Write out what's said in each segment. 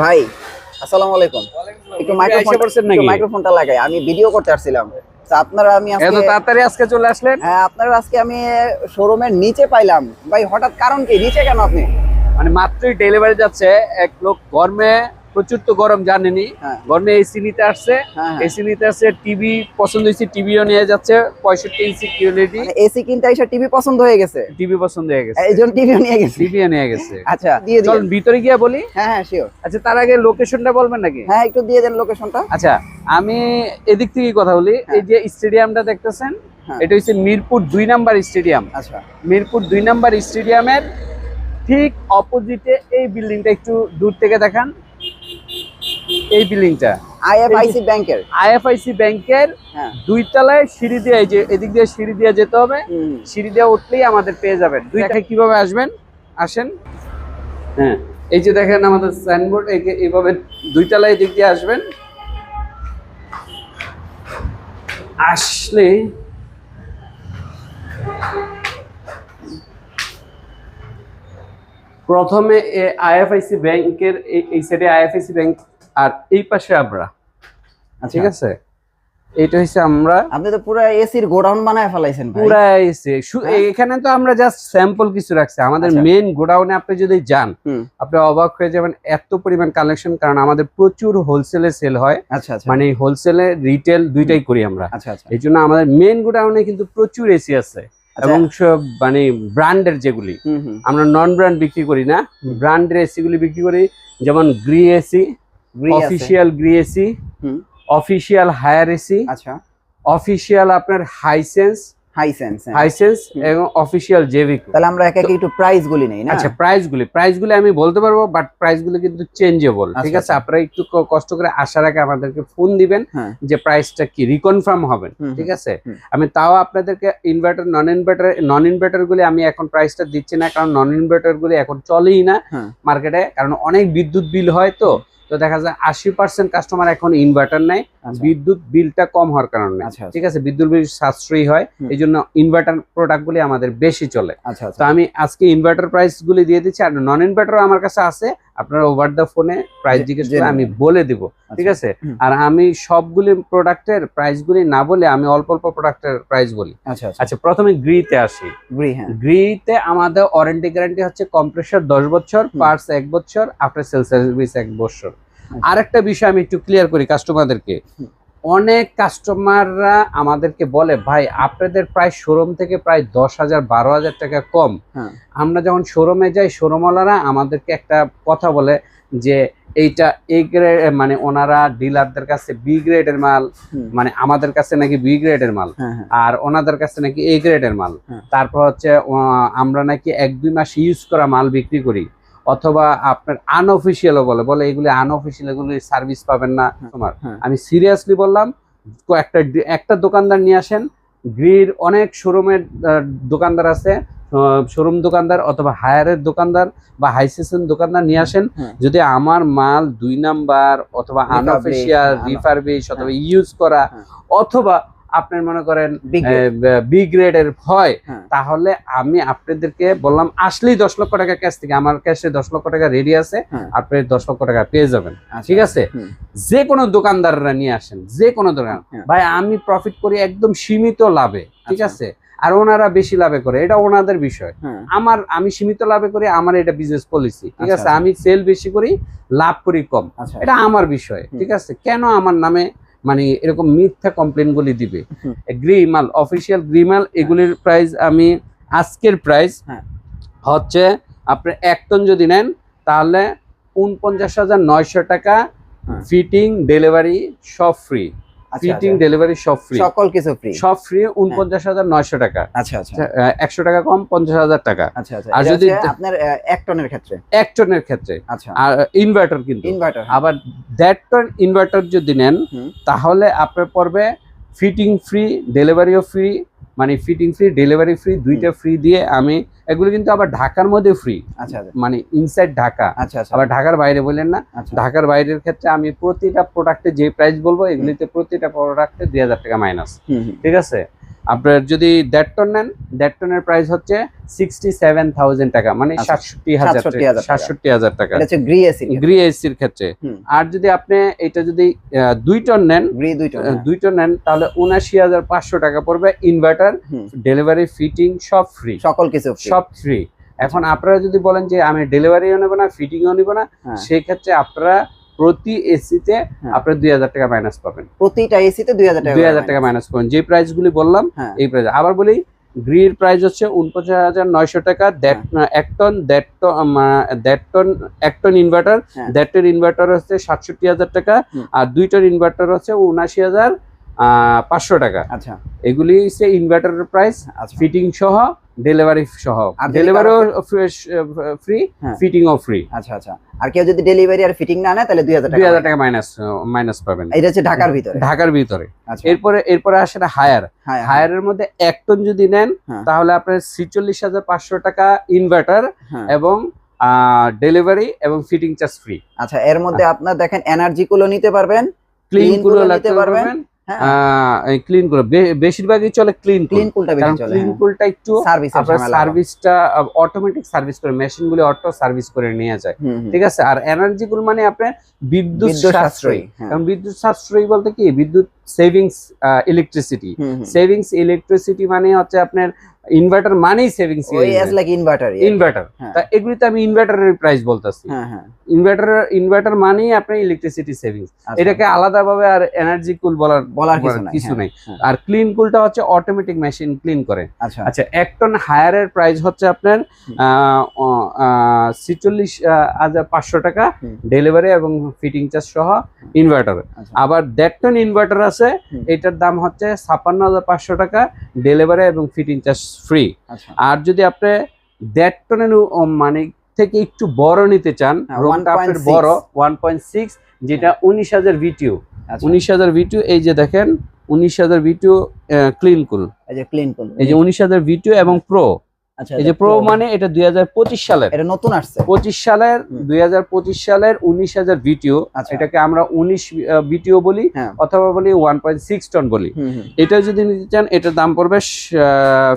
ভাই আসসালামু আলাইকুম। একটু মাইক্রোফোন পারছেন নাকি? মাইক্রোফোনটা লাগাই। আমি ভিডিও করতে আসছিলাম। তো আপনারা আমি এত তাড়াতাড়ি আজকে চলে আসলেন? হ্যাঁ আপনারা আজকে আমি শোরুমের নিচে পাইলাম। ভাই হঠাৎ কারণ কি? নিচে কেন আপনি? মানে মাত্রই ডেলিভারি যাচ্ছে এক লোক গরমে প্রচুর তো গরম জানেনি হ্যাঁ। গরমে এসি নিতে আসছে। হ্যাঁ হ্যাঁ। এসি নিতে আসছে টিভি পছন্দ হয়েছে টিভিও নিয়ে যাচ্ছে পঁয়ষট্টি ইঞ্চি মানে এসি কিনতে এসে টিভি পছন্দ হয়ে গেছে? টিভি পছন্দ হয়ে গেছে। এই জন্য টিভিও নিয়ে গেছে? টিভিও নিয়ে গেছে। আচ্ছা দিয়ে চল ভিতরে গিয়ে বলি? হ্যাঁ হ্যাঁ শিওর আচ্ছা তার আগে লোকেশনটা বলবেন নাকি? হ্যাঁ একটু দিয়ে দেন লোকেশনটা আচ্ছা আমি এদিক থেকে কথা বলি। এই যে স্টেডিয়ামটা দেখতেছেন হ্যাঁ। এটা হচ্ছে মিরপুর দুই নাম্বার স্টেডিয়াম আচ্ছা। মিরপুর দুই নাম্বার স্টেডিয়ামের ঠিক অপোজিটে এই বিল্ডিংটা একটু দূর থেকে দেখান। এই বিল্ডিংটা। আইএফআইসি ব্যাংকের। আইএফআইসি ব্যাংকের হ্যাঁ। দুই তলায় সিঁড়ি দিয়ে এই যে এদিক দিয়ে সিঁড়ি দিয়ে যেতে হবে। সিঁড়ি দিয়ে উঠলেই আমাদের পেয়ে যাবেন। দুই টাকা কীভাবে আসবেন? আসেন। হ্যাঁ এই যে দেখেন আমাদের সাইনবোর্ড এইভাবে দুই তলায় এদিক দিয়ে আসবেন। আসলে প্রথমে আইএফআইসি ব্যাংকের এই সাইডে আইএফআইসি ব্যাংক আর এই পাশে আমরা। ঠিক আচ্ছা। আছে? এইটা হচ্ছে আমরা। আপনি তো পুরো এসির গোডাউন বানায় ফেলাইছেন ভাই। পুরা এসে। হ্যাঁ? এখানে তো আমরা জাস্ট স্যাম্পল কিছু রাখছি। আমাদের আচ্ছা। মেন গোডাউনে আপনি যদি যান আপনি অবাক হয়ে যাবেন এত পরিমাণ কালেকশন কারণ আমাদের প্রচুর হোলসেলে সেল হয়। আচ্ছা আচ্ছা। মানে হোলসেলে রিটেল দুইটাই করি আমরা। আচ্ছা আচ্ছা। এই জন্য আমাদের মেন গোডাউনে কিন্তু প্রচুর এসি আছে। আচ্ছা। এবং সব মানে ব্র্যান্ডের যেগুলি আমরা নন ব্র্যান্ড বিক্রি করি না। ব্র্যান্ডের এসি গুলি বিক্রি করি। যেমন Gree AC. Official Gree AC official Haier AC আচ্ছা। অফিসিয়াল আপনার হাইসেন্স হাইসেন্স হাইসেন্স হুম। এবং অফিসিয়াল জেভিক তাহলে আমরা একে একে একটু প্রাইস গুলি নেই না? আচ্ছা প্রাইসগুলি আমি বলতে পারব বাট কিন্তু চেঞ্জেবল ঠিক আচ্ছা, আছে আপনারা একটু কষ্ট করে আসার আগে আমাদেরকে ফোন দিবেন হ্যাঁ। যে প্রাইসটা কি রিকনফার্ম হবেন ঠিক আছে? আমি তাও আপনাদেরকে inverter non inverter non inverter গুলি আমি এখন প্রাইসটা দিচ্ছি না কারণ নন ইনভার্টার গুলি এখন চলেই না হ্যাঁ। মার্কেটে কারণ অনেক বিদ্যুৎ বিল হয় তো। তো দেখা যায় আশি পার্সেন্ট কাস্টমার এখন ইনভার্টার নেয় আচ্ছা। বিদ্যুৎ বিলটা কম হওয়ার কারণে। আচ্ছা আচ্ছা। ঠিক আছে? বিদ্যুৎ বিল সাশ্রয়ী হয় এই জন্য ইনভার্টার প্রোডাক্টগুলি আমাদের বেশি চলে। আচ্ছা তো আমি আজকে ইনভার্টার প্রাইস গুলি দিয়ে দিচ্ছি আর নন ইনভার্টার আমার কাছে আছে আপনারা ওভার দ্য ফোনে প্রাইস জিজ্ঞেস করে আমি বলে দিব ঠিক আচ্ছা। আছে আর আমি সবগুলি প্রোডাক্টের প্রাইস গুলি না বলে আমি অল্প অল্প প্রোডাক্টের প্রাইস বলি। আচ্ছা আচ্ছা। আচ্ছা প্রথমে গ্রিতে আসি। গ্রি হ্যাঁ। গ্রিতে আমাদের ওয়ারেন্টি গ্যারান্টি হচ্ছে কম্প্রেসর দশ বছর পার্স পার্টস এক বছর আফটার সেল সার্ভিস এক বছর। আরেকটা বিষয় আমি একটু ক্লিয়ার করি কাস্টমারদেরকে। অনেক কাস্টমাররা আমাদেরকে বলে ভাই আপনাদের প্রায় শোরুম থেকে প্রায় দশ হাজার বারো হাজার টাকা কম। হ্যাঁ। আমরা যখন শোরুমে যাই শোরুমওয়ালারা আমাদেরকে একটা কথা বলে যে এইটা এ গ্রেড মানে ওনারা ডিলারদের কাছে বি গ্রেডের মাল মানে আমাদের কাছে নাকি বি গ্রেডের মাল হ্যাঁ হ্যাঁ। আর ওনাদের কাছে নাকি এ গ্রেডের মাল। তারপর হচ্ছে আমরা নাকি এক দুই মাস ইউজ করা মাল বিক্রি করি। অথবা আপনার আনঅফিসিয়ালও বলে বলে এগুলি আনঅফিসিয়াল এগুলি সার্ভিস পাবেন না তোমার হ্যাঁ। আমি সিরিয়াসলি বললাম একটা একটা দোকানদার নিয়ে আসেন গ্রির অনেক শোরুমের দোকানদার আছে শোরুম দোকানদার অথবা হায়ারের দোকানদার বা হাইসেশন দোকানদার নিয়ে আসেন হ্যাঁ। যদি আমার মাল দুই নাম্বার অথবা আনঅফিসিয়াল হ্যাঁ, রিফারবিশ অথবা ইউজ করা হ্যাঁ। অথবা আপনার মনে করেন। বি গ্রেডের হয়। তাহলে আমি আপনাদেরকে বললাম আসলেই দশ লক্ষ টাকা ক্যাশ থেকে আমার ক্যাশে দশ লক্ষ টাকা রেডি আছে হ্যাঁ। আপনি দশ লক্ষ টাকা পেয়ে যাবেন আচ্ছা। ঠিক আছে যে কোনো দোকানদাররা নিয়ে আসেন যে কোনো দোকান হ্যাঁ। ভাই আমি প্রফিট করি একদম সীমিত লাভে ঠিক আচ্ছা। আছে আর ওনারা বেশি লাভে করে এটা ওনাদের বিষয় হ্যাঁ আমার আমি সীমিত লাভে করি আমার এটা বিজনেস পলিসি ঠিক আচ্ছা, আছে। আমি সেল বেশি করি লাভ করি কম এটা আমার বিষয় ঠিক আছে কেন আমার নামে মানে এরকম মিথ্যা কমপ্লেনগুলি দিবে। গ্রিমাল অফিসিয়াল গ্রিমাল এগুলির প্রাইস আমি আজকের প্রাইস হ্যাঁ। হচ্ছে আপনি এক টন যদি নেন তাহলে উনপঞ্চাশ হাজার নয়শো টাকা হ্যাঁ। ফিটিং ডেলিভারি সব ফ্রি ফিটিং আচ্ছা। ডেলিভারি সব ফ্রি সকল কিছু ফ্রি সব ফ্রি হাজার নয়শো টাকা। আচ্ছা আচ্ছা। একশো টাকা কম পঞ্চাশ হাজার টাকা। আচ্ছা আচ্ছা। আর যদি- আপনার টনের ক্ষেত্রে? টনের ক্ষেত্রে। আচ্ছা। আর ইনভার্টার কিন্তু। ইনভার্টার আবার দ্যাট টন ইনভার্টার যদি নেন তাহলে আপনার পড়বে ফিটিং ফ্রি ডেলিভারিও ফ্রি মানে ফিটিং ফ্রি ডেলিভারি ফ্রি দুইটা ফ্রি দিয়ে আমি এগুলো কিন্তু আবার ঢাকার মধ্যে ফ্রি আচ্ছা আচ্ছা। মানে ইনসাইড ঢাকা। আচ্ছা আচ্ছা। আবার ঢাকার বাইরে বললেন না ঢাকার বাইরের ক্ষেত্রে আমি প্রতিটা প্রোডাক্টে যে প্রাইস বলব এগুলিতে প্রতিটা প্রোডাক্টে দুই হাজার টাকা মাইনাস। ঠিক আছে? আপনার যদি দেড় টন নেন দেড় টনের প্রাইস হচ্ছে সিক্সটি সেভেন থাউজেন্ড টাকা মানে আচ্ছা, সাতষট্টি হাজার টাকা। সাতষট্টি হাজার টাকা। গ্রি এসির ক্ষেত্রে। আর যদি আপনি এটা যদি দুই টন নেন দুই টন নেন তাহলে উনাশি হাজার পাঁচশো টাকা পড়বে ইনভার্টার ডেলিভারি ফিটিং সব ফ্রি সকল কিছু সব ফ্রি এখন আপনারা যদি বলেন যে আমি ডেলিভারিও নেব না ফিটিংও নেব না হ্যাঁ। সেই ক্ষেত্রে আপনারা প্রতি এসিতে আপনি আপনারা দুই হাজার টাকা মাইনাস পাবেন। প্রতিটা এসিতে দুই হাজার টাকা দুই হাজার টাকা মাইনাস পাবেন যে প্রাইসগুলি বললাম হ্যাঁ। এই প্রাইস আবার বলি গ্রির প্রাইস হচ্ছে উনপঞ্চাশ হাজার নয়শো টাকা দেড় এক টন দেড় টন দেড় টন এক টন ইনভার্টার হ্যাঁ। দেড় টন ইনভার্টার হচ্ছে সাতষট্টি হাজার টাকা আর দুই টন ইনভার্টার হচ্ছে উনাশি হাজার পাঁচশো টাকা। আচ্ছা। এগুলি হচ্ছে ইনভার্টারের প্রাইস আচ্ছা। ফিটিং সহ ডেলিভারি সহ। আর ডেলিভারিও ফ্রি হ্যাঁ। ফিটিংও ফ্রি আচ্ছা আচ্ছা। আর কেউ যদি ডেলিভারি আর ফিটিং না নেয় তাহলে দুই হাজার টাকা টাকা মাইনাস মাইনাস পাবেন। এটা হচ্ছে ঢাকার ভিতরে। ঢাকার ভিতরে। আচ্ছা। এরপরে এরপরে আসে না হায়ার হ্যাঁ হায়ারের মধ্যে এক টন যদি নেন হ্যাঁ। তাহলে আপনার ছিচল্লিশ হাজার পাঁচশো টাকা ইনভার্টার হ্যাঁ। এবং ডেলিভারি এবং ফিটিং চার্জ ফ্রি আচ্ছা এর মধ্যে আপনার দেখেন এনার্জি গুলো নিতে পারবেন ক্লিনগুলো নিতে পারবেন। পারবেন হ্যাঁ ক্লিন করে বেশিরভাগই চলে ক্লিন ক্লিন কুলটা বেশি চলে ক্লিন কুলটা একটু আপনার সার্ভিসটা অটোমেটিক সার্ভিস করে মেশিন গুলি অটো সার্ভিস করে নিয়ে যায়। ঠিক আছে? আর এনার্জি গুলো মানে আপনার বিদ্যুৎ সাশ্রয়ী হ্যাঁ। কারণ বিদ্যুৎ সাশ্রয়ী বলতে কি? বিদ্যুৎ সেভিংস ইলেকট্রিসিটি। সেভিংস ইলেকট্রিসিটি মানে হচ্ছে আপনার ইনভার্টার মানেই সেভিংস ওই অ্যাজ লাইক ইনভার্টার ইনভার্টার হ্যাঁ। তা এগুলিতে আমি ইনভার্টারের প্রাইস বলতেছি। হ্যাঁ হ্যাঁ। ইনভার্টার ইনভার্টার মানেই আপনার ইলেকট্রিসিটি সেভিংস। এটাকে আলাদাভাবে আর এনার্জি কুল বলার বলার কিছু নাই। আর ক্লিন কুলটা হচ্ছে অটোমেটিক মেশিন ক্লিন করে। আচ্ছা। আচ্ছা এক টন হায়ারের প্রাইস হচ্ছে আপনার ছিচল্লিশ হাজার পাঁচশো টাকা ডেলিভারি এবং ফিটিং চার্জ সহ ইনভার্টার আচ্ছা। আবার দেড় টন ইনভার্টার আছে এটার দাম হচ্ছে ছাপ্পান্ন হাজার পাঁচশো টাকা ডেলিভারি এবং ফিটিং চার্জ ফ্রি আচ্ছা। আর যদি আপনি দেড় টনের মানে থেকে একটু বড় নিতে চান হ্যাঁ, রোমটা আপনার বড় ওয়ান পয়েন্ট সিক্স যেটা উনিশ হাজার ভিটিও আচ্ছা। উনিশ হাজার ভিটিও এই যে দেখেন উনিশ হাজার ভিটিও ক্লিন কুল এই যে ক্লিন কুল এই যে উনিশ হাজার ভিটিও এবং প্রো এই যে প্রো মানে এটা দুই হাজার পঁচিশ সালের। এটা নতুন আসছে। পঁচিশ সালের। দুই সালের উনিশ হাজার ভিটিউ আচ্ছা। এটাকে আমরা উনিশ ভিটিও বলি হ্যাঁ। অথবা বলি ওয়ান পয়েন্ট সিক্স টন বলি। এটা যদি নিতে চান এটার দাম পড়বে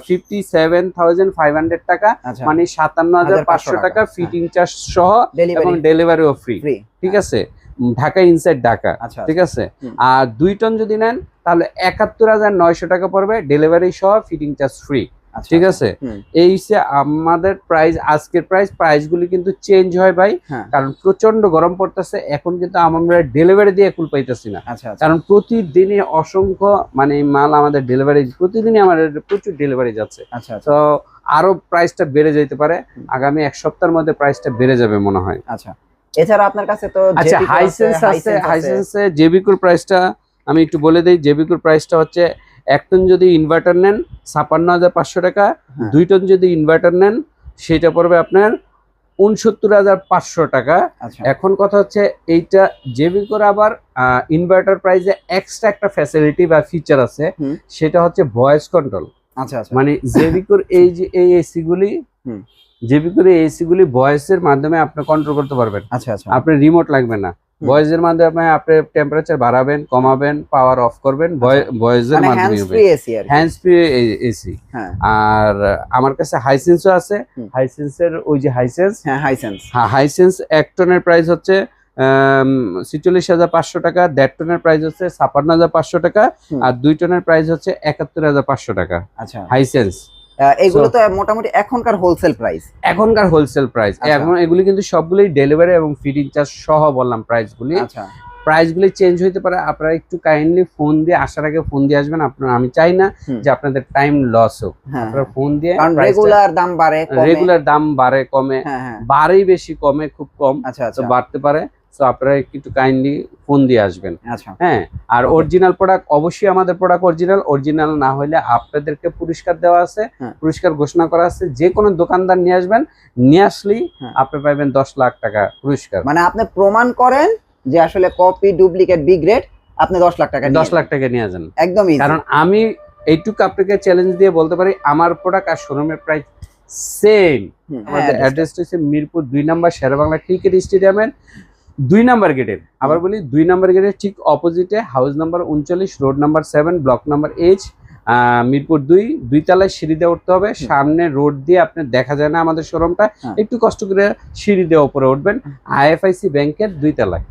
fifty seven thousand five hundred টাকা আচ্ছা। মানে সাতান্ন হাজার পাঁচশো টাকা, হ্যাঁ। ফিটিং চার্জ সহ এবং ডেলিভারি ডেলিভারিও ফ্রি ঠিক আছে? ঢাকা ইনসাইড ঢাকা আচ্ছা ঠিক আছে? আর দুই টন যদি নেন তাহলে একাত্তর হাজার নয়শো টাকা পড়বে ডেলিভারি সহ ফিটিং চার্জ ফ্রি আচ্ছা ঠিক আছে? এই হচ্ছে আমাদের প্রাইস আজকের প্রাইস প্রাইসগুলি কিন্তু চেঞ্জ হয় ভাই। হ্যাঁ। কারণ প্রচণ্ড গরম পড়তেছে এখন কিন্তু আমরা ডেলিভারি দিয়ে কুল পাইতেছি না। আচ্ছা আচ্ছা। কারণ প্রতিদিনই অসংখ্য মানে মাল আমাদের ডেলিভারি প্রতিদিনই আমাদের প্রচুর ডেলিভারি যাচ্ছে। আচ্ছা আচ্ছা। তো আরও প্রাইসটা বেড়ে যেতে পারে। আগামী এক সপ্তাহের মধ্যে প্রাইসটা বেড়ে যাবে মনে হয়। আচ্ছা। এছাড়া আপনার কাছে তো আচ্ছা হাইসেন্স আছে হাইসেন্সে জেবিকুর প্রাইসটা আমি একটু বলে দিই। জেবিকুর প্রাইসটা হচ্ছে এক টন যদি ইনভার্টার নেন ছাপান্ন হাজার পাঁচশো টাকা হ্যাঁ। দুই টন যদি ইনভার্টার নেন সেটা পড়বে আপনার উনসত্তর হাজার পাঁচশো টাকা। আচ্ছা। এখন কথা হচ্ছে এইটা জেবিকোর আবার ইনভার্টার প্রাইসে এক্সট্রা একটা ফ্যাসিলিটি বা ফিচার আছে সেটা হচ্ছে ভয়েস কন্ট্রোল আচ্ছা আচ্ছা। মানে জেবিকোর এই যে এই এসি গুলি। জেবিকোর এই এসি গুলি ভয়েসের মাধ্যমে আপনি কন্ট্রোল করতে পারবেন। আচ্ছা আচ্ছা। আপনার রিমোট লাগবে না। ভয়েসের মাধ্যমে আপনি টেম্পারেচার বাড়াবেন কমাবেন পাওয়ার অফ করবেন ভয়েসের মানে মাধ্যমে হ্যান্ডস ফ্রি এসি আর আমার কাছে হাইসেন্সও আছে। হাইসেন্সের ওই যে হাইসেন্স হ্যাঁ হাইসেন্স হ্যাঁ হাইসেন্স এক টনের প্রাইস হচ্ছে ছিচল্লিশ হাজার পাঁচশো টাকা দেড় টনের প্রাইস হচ্ছে ছাপান্ন হাজার পাঁচশো টাকা আর দুই টনের প্রাইস হচ্ছে একাত্তর হাজার পাঁচশো টাকা। আচ্ছা। হাইসেন্স আহ, এইগুলো তো মোটামুটি এখনকার হোলসেল প্রাইস এখনকার হোলসেল প্রাইস আচ্ছা। এখন এগুলি কিন্তু সবগুলোই ডেলিভারি এবং ফিটিং চার্জ সহ বললাম প্রাইসগুলি আচ্ছা। প্রাইসগুলি চেঞ্জ হইতে পারে। আপনারা একটু কাইন্ডলি ফোন দিয়ে আসার আগে ফোন দিয়ে আসবেন। আপনারা আমি চাই না যে আপনাদের টাইম লস হোক। হ্যাঁ আপনারা ফোন দিয়ে রেগুলার দাম বাড়ে রেগুলার দাম বাড়ে কমে। হ্যাঁ হ্যাঁ। বাড়েই বেশি কমে খুব কম। আচ্ছা আচ্ছা। বাড়তে পারে। তো আপনারা একটু কাইন্ডলি ফোন দিয়ে আসবেন। আচ্ছা। হ্যাঁ আর অরিজিনাল প্রোডাক্ট অবশ্যই আমাদের প্রোডাক্ট অরিজিনাল অরিজিনাল না হলে আপনাদেরকে পুরস্কার দেওয়া আছে। হ্যাঁ। পুরস্কার ঘোষণা করা আছে। যে কোনো দোকানদার নিয়ে আসবেন নিয়ে আসলেই হ্যাঁ। আপনি পাবেন দশ লাখ টাকা পুরস্কার। মানে আপনি প্রমাণ করেন যে আসলে কপি ডুপ্লিকেট বি গ্রেড আপনি দশ লাখ টাকা দশ লাখ টাকা নিয়ে যান একদমই কারণ আমি এইটুকু আপনাকে চ্যালেঞ্জ দিয়ে বলতে পারি আমার প্রোডাক্ট আর শোরুমের প্রাইস সেম আমাদের অ্যাড্রেসটা হচ্ছে মিরপুর দুই নাম্বার শেরবাংলা ক্রিকেট স্টেডিয়ামের দুই নাম্বার গেটের আবার বলি দুই নাম্বার গেটের ঠিক অপোজিটে হাউস নাম্বার উনচল্লিশ road number seven block number H Mirpur দুই। দুই তলায় সিঁড়ি দিয়ে উঠতে হবে। সামনে রোড দিয়ে আপনি দেখা যায় না আমাদের শোরুমটা হ্যাঁ। একটু কষ্ট করে সিঁড়ি দিয়ে উপরে উঠবেন। আইএফআইসি ব্যাংকের দুই তলায়।